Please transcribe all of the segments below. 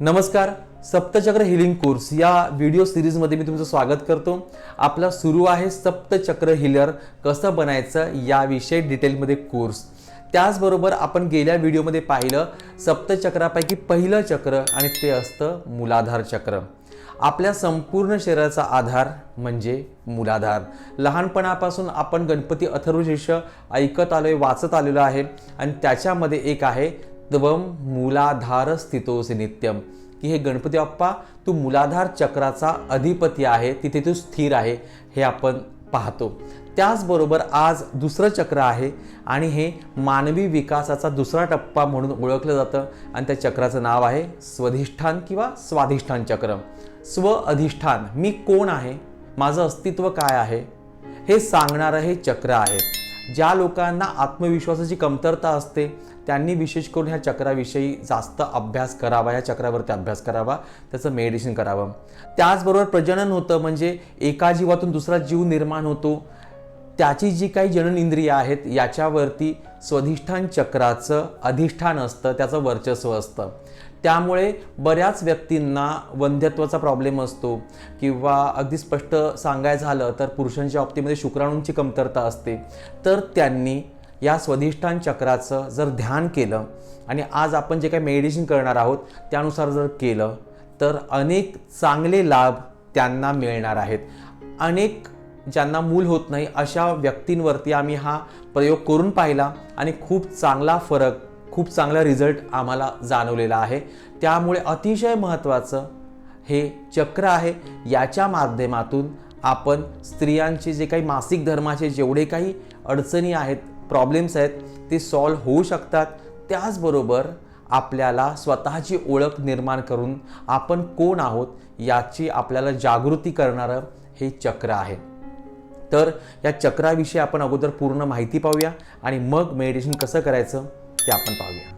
नमस्कार सप्तचक्र healing course या video सिरीजमध्ये मी तुमचं स्वागत करतो. आपला सुरू आहे सप्तचक्र हिलर कसं बनायचं याविषयी डिटेलमध्ये कोर्स त्याचबरोबर आपण गेल्या व्हिडिओमध्ये पाहिलं सप्तचक्रापैकी पहिलं चक्र आणि ते असतं मूलाधार चक्र. आपल्या संपूर्ण शरीराचा आधार म्हणजे मूलाधार. लहानपणापासून आपण गणपती अथर्वशीर्ष ऐकत आलोय वाचत आलेलो आहे आणि त्याच्यामध्ये एक आहे त्वम मूलाधार स्थितोसी नित्यम की हे गणपती बाप्पा तू मूलाधार चक्राचा अधिपती आहे तिथे तू स्थिर आहे हे आपण पाहतो. त्याचबरोबर आज दुसरं चक्र आहे आणि हे मानवी विकासाचा दुसरा टप्पा म्हणून ओळखलं जातं आणि त्या चक्राचं नाव आहे स्वधिष्ठान किंवा स्वाधिष्ठान चक्र. स्व अधिष्ठान मी कोण आहे? माझं अस्तित्व काय आहे? हे सांगणारं हे चक्र आहे ज्या लोकांना आत्मविश्वासाची कमतरता असते त्यांनी विशेष करून ह्या चक्राविषयी जास्त अभ्यास करावा या चक्रावरती अभ्यास करावा त्याचं मेडिटेशन करावं. त्याचबरोबर प्रजनन होतं म्हणजे एका जीवातून दुसरा जीव निर्माण होतो. त्याची जी काही जनन इंद्रिय आहेत याच्यावरती स्वधिष्ठान चक्राचं अधिष्ठान असतं त्याचं वर्चस्व असतं. त्यामुळे बऱ्याच व्यक्तींना वंध्यत्वाचा प्रॉब्लेम असतो किंवा अगदी स्पष्ट सांगायचं झालं तर पुरुषांच्या बाबतीमध्ये शुक्राणूंची कमतरता असते. तर त्यांनी या स्वधिष्ठान चक्राचं जर ध्यान केलं आणि आज आपण जे काही मेडिटेशन करणार आहोत त्यानुसार जर केलं तर अनेक चांगले लाभ त्यांना मिळणार आहेत. अनेक ज्यांना मूल होत नाही अशा व्यक्तींवरती आम्ही हा प्रयोग करून पाहिला आणि खूप चांगला फरक खूप चांगला रिझल्ट आम्हाला जाणवलेला आहे. त्यामुळे अतिशय महत्त्वाचं हे चक्र आहे. याच्या माध्यमातून आपण स्त्रियांचे जे काही मासिक धर्माचे जेवढे काही अडचणी आहेत प्रॉब्लेम्स आहेत ते सॉल्व्ह होऊ शकतात. त्याचबरोबर आपल्याला स्वतःची ओळख निर्माण करून आपण कोण आहोत याची आपल्याला जागृती करणारं हे चक्र आहे. तर या चक्राविषयी आपण अगोदर पूर्ण माहिती पाहूया आणि मग मेडिटेशन कसं करायचं ते आपण पाहूया.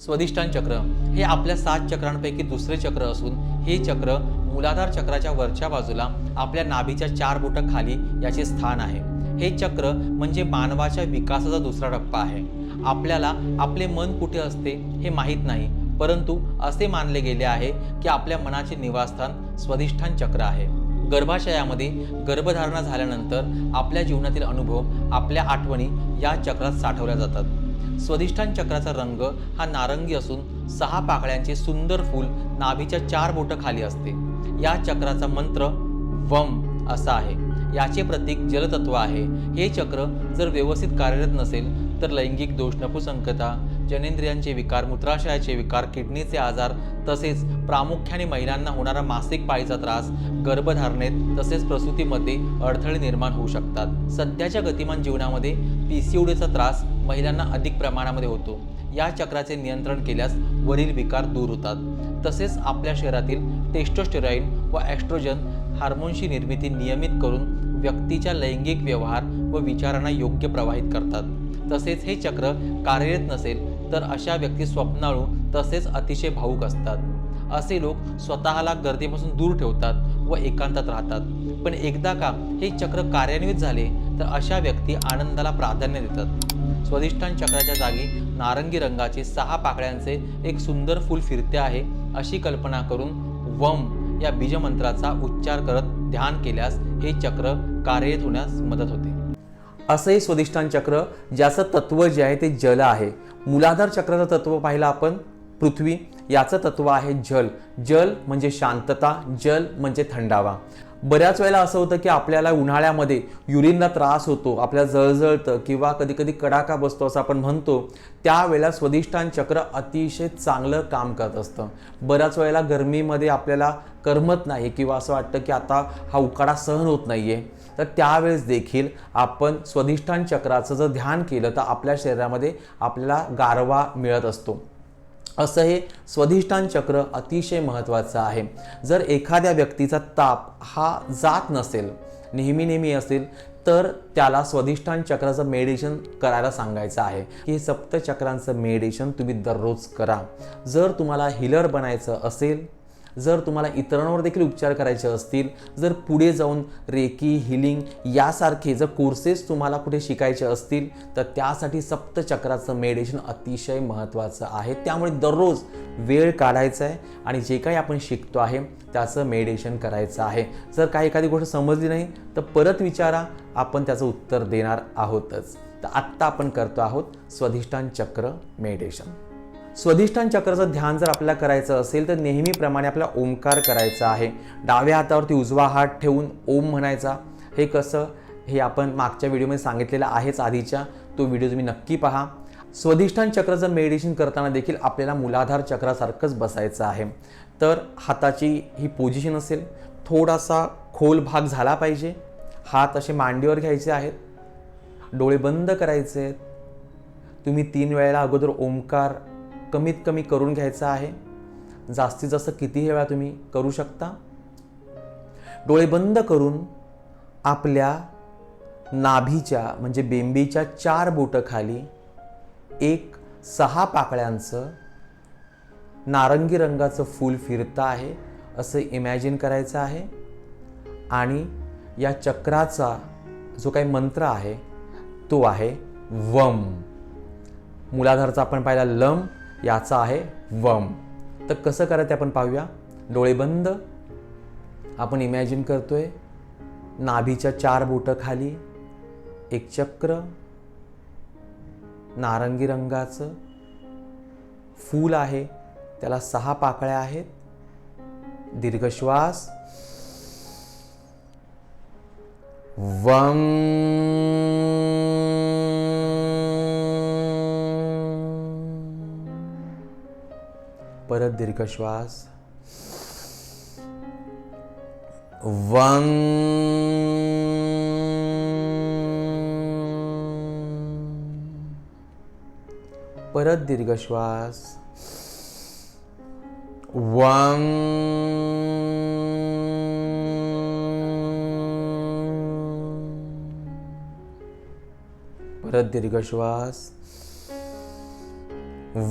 स्वधिष्ठान चक्र हे आपल्या सात चक्रांपैकी दुसरे चक्र असून हे चक्र मूलाधार चक्राच्या वरच्या बाजूला आपल्या नाभीच्या चार बोट खाली याचे स्थान आहे. हे चक्र म्हणजे मानवाच्या विकासाचा दुसरा टप्पा आहे. आपल्याला आपले मन कुठे असते हे माहीत नाही परंतु असे मानले गेले आहे की आपल्या मनाचे निवासस्थान स्वधिष्ठान चक्र आहे. गर्भाशयामध्ये गर्भधारणा झाल्यानंतर आपल्या जीवनातील अनुभव आपल्या आठवणी या चक्रात साठवल्या जातात. स्वधिष्ठान चक्राचा रंग हा नारंगी असून सहा पाकळ्यांचे सुंदर फूल नाभीच्या चार बोटं खाली असते. या चक्राचा मंत्र वम असा आहे. याचे प्रतीक जलतत्व आहे. हे चक्र जर व्यवस्थित कार्यरत नसेल तर लैंगिक दोष नपुसंकता जनेंद्रियांचे विकार मूत्राशयाचे विकार किडनीचे आजार तसेच प्रामुख्याने महिलांना होणारा मासिक पाळीचा त्रास गर्भधारणेत तसेच प्रसूतीमध्ये अडथळे निर्माण होऊ शकतात. सध्याच्या गतिमान जीवनामध्ये पी सी ओडीचा त्रास महिलांना अधिक प्रमाणामध्ये होतो. या चक्राचे नियंत्रण केल्यास वरील विकार दूर होतात. तसेच आपल्या शरीरातील टेस्टोस्टेरॉईन व ॲस्ट्रोजन हार्मोनची निर्मिती नियमित करून व्यक्तीच्या लैंगिक व्यवहार व विचारांना योग्य प्रवाहित करतात. तसेच हे चक्र कार्यरत नसेल तर अशा व्यक्ती स्वप्नाळू तसेच अतिशय भावूक असतात. असे लोक स्वतःला गर्दीपासून दूर ठेवतात व एकांतात राहतात. पण एकदा का हे चक्र कार्यान्वित झाले तर अशा व्यक्ती आनंदाला प्राधान्य देतात. स्वधिष्ठान चक्राच्या जागी नारंगी रंगाचे सहा पाकळ्यांचे एक सुंदर फूल फिरते आहे अशी कल्पना करून वम या बीजमंत्राचा उच्चार करत ध्यान केल्यास हे चक्र कार्यरत होण्यास मदत होते. असं हे चक्र ज्याचं तत्व जे आहे ते जल आहे. मुलाधार चक्राचं तत्व पाहिलं आपण पृथ्वी याचं तत्व आहे जल. जल म्हणजे शांतता जल म्हणजे थंडावा. बऱ्याच वेळेला असं होतं की आपल्याला उन्हाळ्यामध्ये युरिनला त्रास होतो आपल्याला जळजळतं किंवा कधी कधी कडाका बसतो असं आपण म्हणतो त्यावेळेला स्वदिष्ठान चक्र अतिशय चांगलं काम करत असतं. बऱ्याच वेळेला गरमीमध्ये आपल्याला करमत नाही किंवा असं वाटतं की आता हा उकाडा सहन होत नाही आहे तर त्यावेळेस देखील आपण स्वधिष्ठान चक्राचं जर ध्यान केलं तर आपल्या शरीरामध्ये आपल्याला गारवा मिळत असतो. असं हे स्वधिष्ठान चक्र अतिशय महत्त्वाचं आहे. जर एखाद्या व्यक्तीचा ताप हा जात नसेल नेहमी नेहमी असेल तर त्याला स्वधिष्ठान चक्राचं मेडिटेशन करायला सांगायचं आहे. की हे सप्तचक्रांचं मेडिटेशन तुम्ही दररोज करा. जर तुम्हाला हिलर बनायचं असेल जर तुम्हाला इतरांवर देखील उपचार करायचे असतील जर पुढे जाऊन रेकी हिलिंग यासारखे जर कोर्सेस तुम्हाला कुठे शिकायचे असतील तर त्यासाठी सप्तचक्राचं मेडिटेशन अतिशय महत्त्वाचं आहे. त्यामुळे दररोज वेळ काढायचा आहे आणि जे काही आपण शिकतो आहे त्याचं मेडिटेशन करायचं आहे. जर काही एखादी गोष्ट समजली नाही तर परत विचारा आपण त्याचं उत्तर देणार आहोतच. तर आत्ता आपण करतो आहोत स्वधिष्ठान चक्र मेडिटेशन स्वधिष्ठान चक्राचं ध्यान जर आपल्याला करायचं असेल तर नेहमीप्रमाणे आपला ओंकार करायचा आहे. डाव्या हातावरती उजवा हात ठेवून ओम म्हणायचा. हे कसं? हे आपण मागच्या व्हिडिओमध्ये सांगितलेलं आहेच आधीच्या. तो व्हिडिओ तुम्ही नक्की पहा. स्वधिष्ठान चक्राचं मेडिटेशन करताना देखील आपल्याला मूलाधार चक्रासारखंच बसायचं आहे. तर हाताची ही पोझिशन असेल. थोडासा खोल भाग झाला पाहिजे. हात असे मांडीवर घ्यायचे आहेत. डोळे बंद करायचे आहेत. तुम्ही तीन वेळेला अगोदर ओंकार कमीत कमी करून घ्यायचा आहे. जास्तीत जास्त किती वेळा तुम्ही करू शकता. डोळे बंद करून आपल्या नाभीच्या म्हणजे बेंबीच्या चार बोटखाली एक सहा पाकळ्यांचं नारंगी रंगाचं फूल फिरतं आहे असं इमॅजिन करायचं आहे. आणि या चक्राचा जो काही मंत्र आहे तो आहे वम. मुलाधारचा आपण पाहिला लम याचा आहे वम. तर कसं करायचं आपण पाहूया. डोळे बंद. आपण इमॅजिन करतोय नाभीच्या चार बोटं खाली एक चक्र नारंगी रंगाचं फूल आहे त्याला सहा पाकळ्या आहेत दीर्घ श्वास वम. परत दीर्घ श्वास वम परत दीर्घ श्वास वम परत दीर्घ श्वास वम वम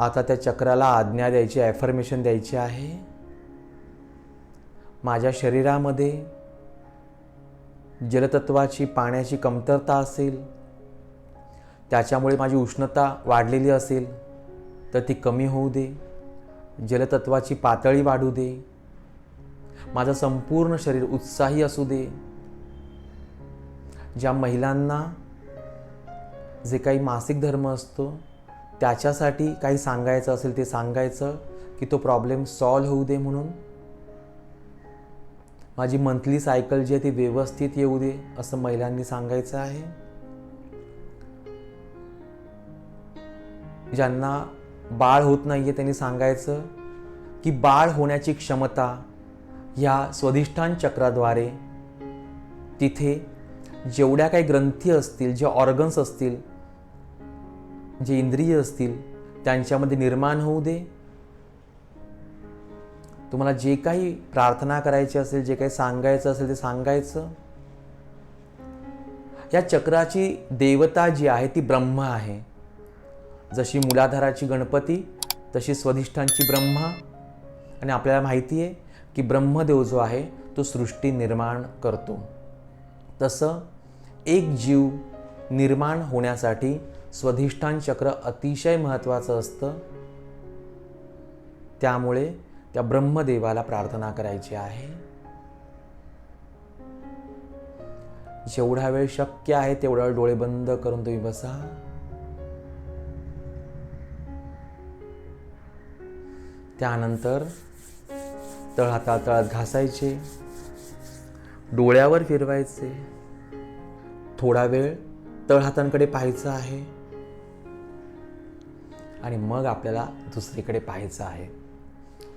आता त्या चक्राला आज्ञा द्यायची ॲफर्मेशन द्यायची आहे. माझ्या शरीरामध्ये जलतत्वाची पाण्याची कमतरता असेल त्याच्यामुळे माझी उष्णता वाढलेली असेल तर ती कमी होऊ दे जलतत्वाची पातळी वाढू दे माझं संपूर्ण शरीर उत्साही असू दे. ज्या महिलांना जे काही मासिक धर्म असतो त्याच्यासाठी काही सांगायचं असेल ते सांगायचं की तो प्रॉब्लेम सॉल्व होऊ दे म्हणून. माझी मंथली सायकल जी आहे ती व्यवस्थित येऊ दे असं महिलांनी सांगायचं आहे. ज्यांना बाळ होत नाही आहे त्यांनी सांगायचं की बाळ होण्याची क्षमता ह्या स्वधिष्ठान चक्राद्वारे तिथे जेवढ्या काही ग्रंथी असतील जे ऑर्गन्स असतील जे इंद्रिय असतील त्यांच्यामध्ये निर्माण होऊ दे. तुम्हाला जे काही प्रार्थना करायची असेल जे काही सांगायचं असेल ते सांगायचं? या चक्राची देवता जी आहे ती ब्रह्म आहे. जशी मुलाधाराची गणपती तशी स्वधिष्ठांची ब्रह्मा. आणि आपल्याला माहिती आहे की ब्रह्मदेव जो आहे तो सृष्टी निर्माण करतो. तसं एक जीव निर्माण होण्यासाठी स्वधिष्ठान चक्र अतिशय महत्त्वाचं असतं. त्यामुळे त्या ब्रह्मदेवाला प्रार्थना करायची आहे. जेवढा वेळ शक्य आहे तेवढा वेळ डोळे बंद करून तुम्ही बसा. त्यानंतर तळहाता तळात घासायचे डोळ्यावर फिरवायचे. थोडा वेळ तळहातांकडे पाहायचं आहे आणि मग आपल्याला दुसरीकडे पाहायचं आहे.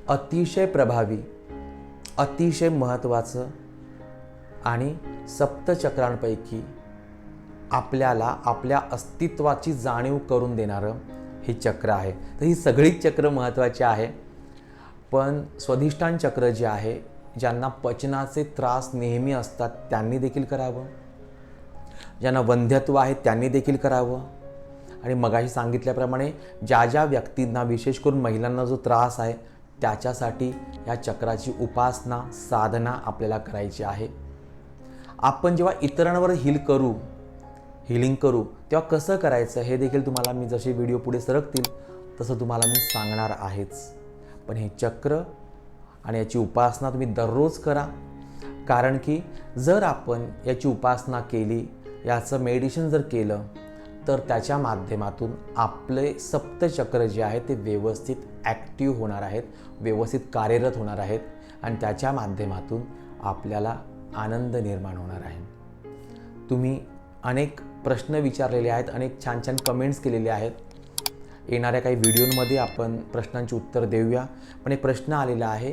अतिशय प्रभावी अतिशय महत्त्वाचं आणि सप्तचक्रांपैकी आपल्याला आपल्या अस्तित्वाची जाणीव करून देणारं हे चक्र आहे. तर ही सगळीच चक्र महत्त्वाची आहे. पण स्वधिष्ठान चक्र जे आहे ज्यांना पचनाचे त्रास नेहमी असतात त्यांनी देखील करावं. ज्यांना वंध्यत्व आहे त्यांनी देखील करावं. आणि मगाशी सांगितल्याप्रमाणे ज्या ज्या व्यक्तींना विशेष करून महिलांना जो त्रास आहे त्याच्यासाठी या चक्राची उपासना साधना आपल्याला करायची आहे. आपण जेव्हा इतरांवर हील करू हिलिंग करू तेव्हा कसं करायचं हे देखील तुम्हाला मी जसे व्हिडिओ पुढे सरकतील तसं तुम्हाला मी सांगणार आहेच. पण हे चक्र आणि याची उपासना तुम्ही दररोज करा. कारण की जर आपण याची उपासना केली याचं मेडिटेशन जर केलं तर त्याच्या माध्यमातून आपले सप्तचक्र जे आहे ते व्यवस्थित ॲक्टिव्ह होणार आहेत व्यवस्थित कार्यरत होणार आहेत आणि त्याच्या माध्यमातून आपल्याला आनंद निर्माण होणार आहे. तुम्ही अनेक प्रश्न विचारलेले आहेत अनेक छान छान कमेंट्स केलेले आहेत. येणाऱ्या काही व्हिडिओमध्ये आपण प्रश्नांची उत्तर देऊया. पण एक प्रश्न आलेला आहे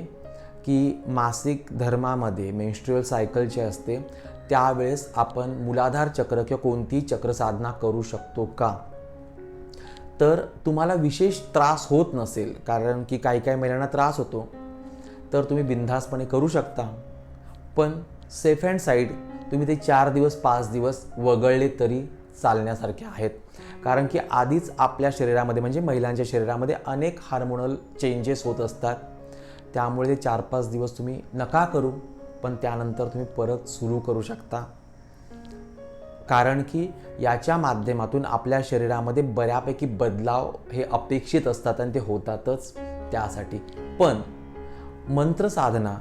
की मासिक धर्मामध्ये मेन्स्ट्रुअल सायकल जे असते त्यावेळेस आपण मूलाधार चक्र किंवा कोणतीही चक्र साधना करू शकतो का? तर तुम्हाला विशेष त्रास होत नसेल कारण की काही काही महिलांना त्रास होतो तर तुम्ही बिनधास्तपणे करू शकता. पण सेफ अँड साईड तुम्ही ते चार दिवस पाच दिवस वगळले तरी चालण्यासारखे आहेत. कारण की आधीच आपल्या शरीरामध्ये म्हणजे महिलांच्या शरीरामध्ये अनेक हार्मोनल चेंजेस होत असतात. त्यामुळे ते चार पाच दिवस तुम्ही नका करू पण त्यानंतर तुम्ही परत सुरू करू शकता. कारण की याच्या माध्यमातून आपल्या शरीरामध्ये बऱ्यापैकी बदलाव हे अपेक्षित असतात आणि ते होतातच त्यासाठी. पण मंत्रसाधना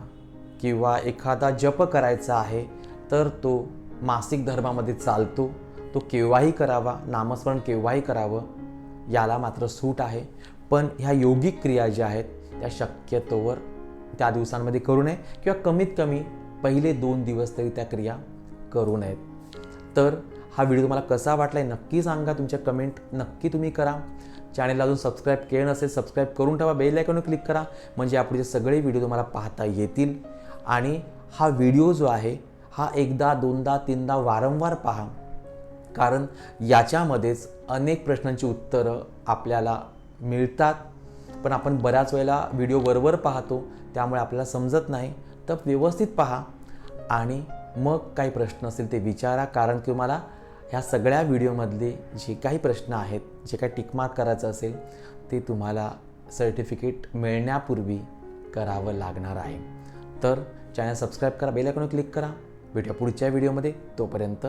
किंवा एखादा जप करायचा आहे तर तो मासिक धर्मामध्ये चालतो. तो केव्हाही करावा नामस्मरण केव्हाही करावं याला मात्र सूट आहे. पण ह्या योगिक क्रिया ज्या आहेत त्या शक्यतोवर त्या दिवसांमध्ये करू नये किंवा कमीत कमी पहिले दोन दिवस तरी त्या क्रिया करू नयेत. तर हा व्हिडिओ तुम्हाला कसा वाटला आहे नक्की सांगा. तुमच्या कमेंट नक्की तुम्ही करा. चॅनलला अजून सबस्क्राईब केलं नसेल सबस्क्राईब करून ठेवा. बेल आयकॉनवर क्लिक करा. म्हणजे यापुढे सगळे व्हिडिओ तुम्हाला पाहता येतील. आणि हा व्हिडिओ जो आहे हा एकदा दोनदा तीनदा वारंवार पहा. कारण याच्यामध्येच अनेक प्रश्नांची उत्तरं आपल्याला मिळतात. पण आपण बऱ्याच वेळेला व्हिडिओ वरवर पाहतो. त्यामुळे आपल्याला समजत नाही. तर व्यवस्थित पहा. आणि मग काही प्रश्न असतील ते विचारा. कारण की मला ह्या सगळ्या व्हिडिओमधले जे काही प्रश्न आहेत जे काही टिकमार्क करायचं असेल ते तुम्हाला सर्टिफिकेट मिळण्यापूर्वी करावं लागणार आहे. तर चॅनल सबस्क्राईब करा बेल आयकॉनवर क्लिक करा. भेटूया पुढच्या व्हिडिओमध्ये तोपर्यंत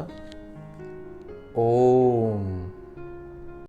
ओम.